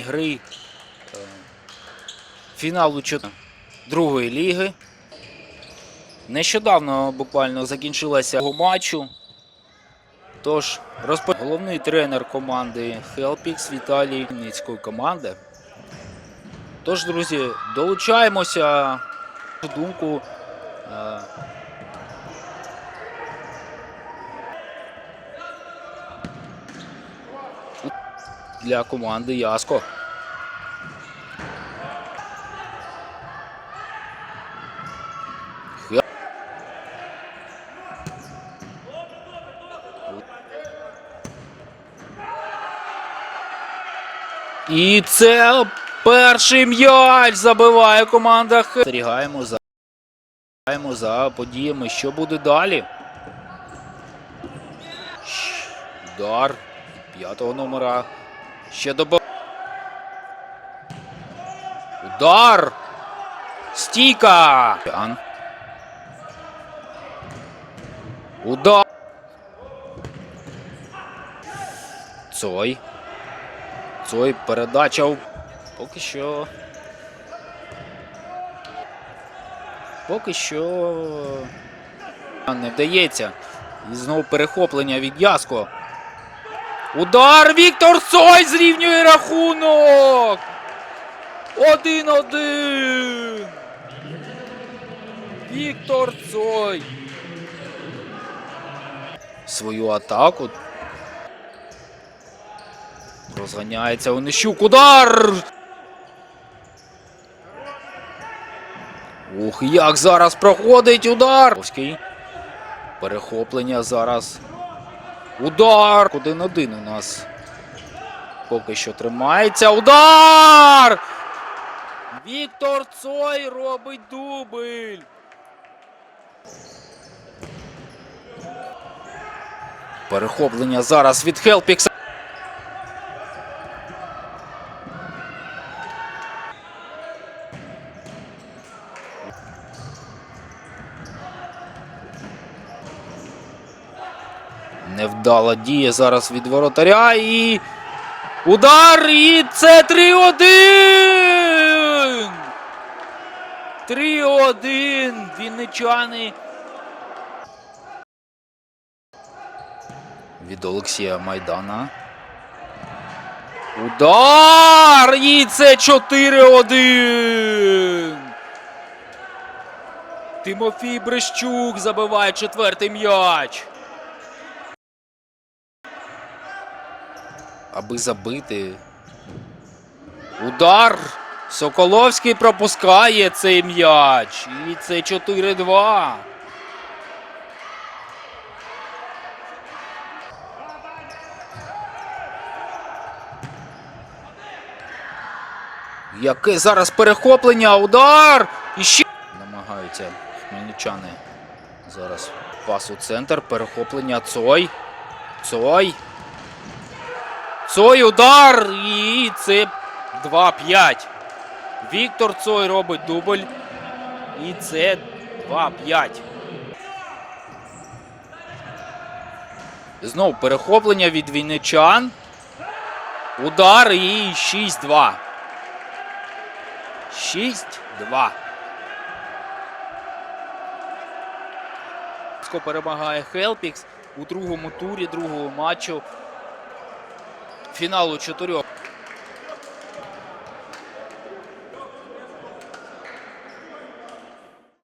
гри е, фіналу другої ліги. Нещодавно буквально закінчилася цього матчу. Тож, розпо... головний тренер команди Хелпікс Віталій Ницької команди. Тож, друзі, долучаємося до думку. Для команди Яско. І це перший м'яч забиває команда Хе. Спостерігаємо за, за подіями, що буде далі. Удар п'ятого номера. Ще добав. Удар! Стійка! Удар! Цой. Цой передача. Поки що. Поки що. Не вдається. І знову перехоплення від Яско. Удар Віктор Цой зрівнює рахунок. Один-один. Віктор Цой. Свою атаку. Розганяється Онищук. Удар! Ух, як зараз проходить удар! Перехоплення зараз. Удар! Один-один у нас. Поки що тримається. Удар! Віктор Цой робить дубль. Перехоплення зараз від Хелпікса. Невдала дія зараз від воротаря і. Удар! І це 3-1! 3-1! Вінничани. Від Олексія Майдана. Удар! І це 4-1! Тимофій Брещук забиває четвертий м'яч. Аби забити. Удар! Соколовський пропускає цей м'яч. І це 4-2. Яке зараз перехоплення, удар! І ще намагаються хмельничани. Зараз пас у центр, перехоплення Цой. Цой. Цой удар! І це 2-5. Віктор Цой робить дубль. І це 2-5. Знову перехоплення від вінничан. Удар і 6-2. 6-2. Перемагає Хелпікс у другому турі другого матчу фіналу чотирьох